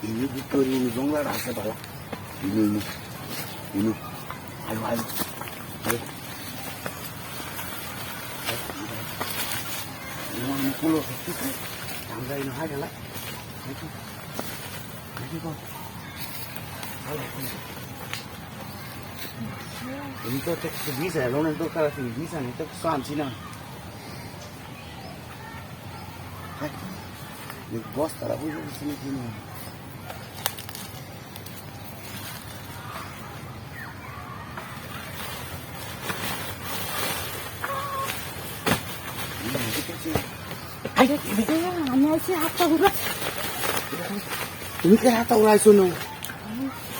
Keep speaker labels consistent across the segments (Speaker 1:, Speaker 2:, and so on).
Speaker 1: ini gitu ini donglar rasa tahu ini ini ini ayo ayo ayo ini mukul tangga ini aja lah itu itu kok ayo ini tuh cek sebisa lo nanti kalau sebisa nih tuh soal sih nang Bos, cara, hoje eu vou ensinar de novo.
Speaker 2: আমি আছি হাতটা ঘুরে
Speaker 1: তুমি কে হাত উড়াইছো no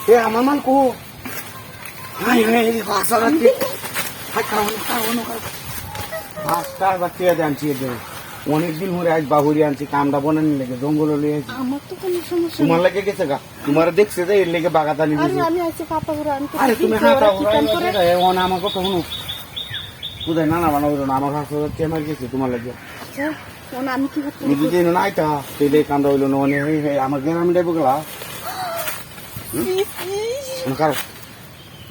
Speaker 1: এ আমার মান কো high high ভাষা রাখতে হাই কারণ কারণ পাঁচটা বাচ্চা আনছি এদের অনেকদিন আজ বাহুরি আনছি কামটা বনানি লেগে জঙ্গল লিয়ে
Speaker 2: আমার তো কোনো সমস্যা
Speaker 1: তোমার লেগে গেছে গা তোমার দেখছে যে এর লেগে বাগাতানি
Speaker 2: আরে আমি আছি কাপড় ঘুরে আমি
Speaker 1: আরে তুমি হাতা
Speaker 2: ওরা কি কাম করে।
Speaker 1: উড়াই ও না আমার কথা শুনো কোথায় না না বানাবো না? আমার হচ্ছে আমার গেছে তোমার লাগে। যদি না আইতা তাহলে কান্দা হইল না অনেক আমার গ্রামে যাব গেলা। কার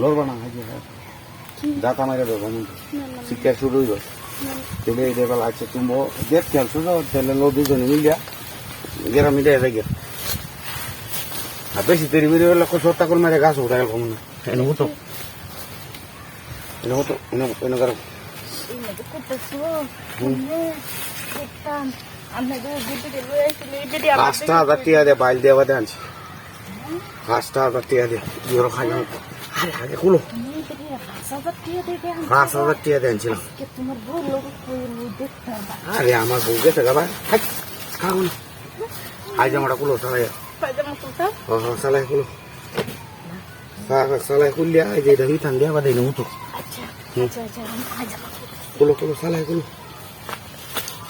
Speaker 1: লড়বা না দাতা মারে দেবো শিক্ষা শুরু হইব তাহলে এই দেবাল আছে তুমি দেখ খেলছো তো তাহলে লো দুজনে মিলিয়া গ্রামে দেয় দেখে আর বেশি তৈরি বেরি হলে সত্তা করে মেরে গাছ উঠা গেল না এনে হতো এনে হতো এনে এনে পাঁচটা হাজার টিয়া দিয়ে বাইল দিয়ে বাদে আনছি পাঁচটা হাজার টিয়া দিয়ে ইয়ে খাই আরে আগে খুলো পাঁচ হাজার টিয়া দিয়ে আনছিলাম আরে আমার বউ গেছে গাবা খাব না আজ আমরা ও চালাই কুলো চালাই কুলিয়া এই যে দাবি থান দিয়া বাদে নুতো
Speaker 2: আচ্ছা। আচ্ছা আচ্ছা আমি পায়জামা
Speaker 1: কুলো কুলো চালাই কুলো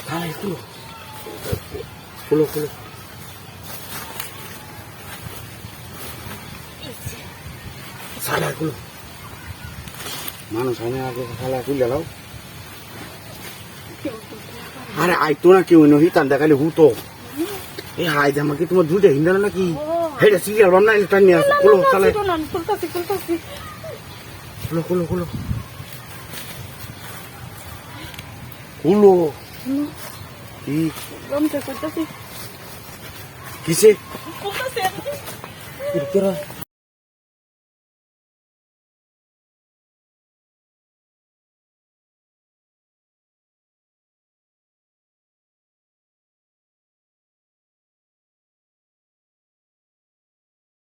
Speaker 1: চালাই কুলো কুলো কুলো মানুষ আনে আগে চালাই কুলিয়া লাও আরে আইতো না কেউ নহি তান দেখালে হুতো এই হাই জামা কি তোমার দুইটা হিন্দাল নাকি হেটা সিরিয়াল বাম না টান নিয়ে আসো কুলো চালাই
Speaker 2: আমি তুলতাছি তুলতাছি
Speaker 1: কুলো কুলো কুলো কুলো কি
Speaker 2: রমতে করতেছি
Speaker 1: কিসে
Speaker 2: করতেছি
Speaker 1: কিরকিরা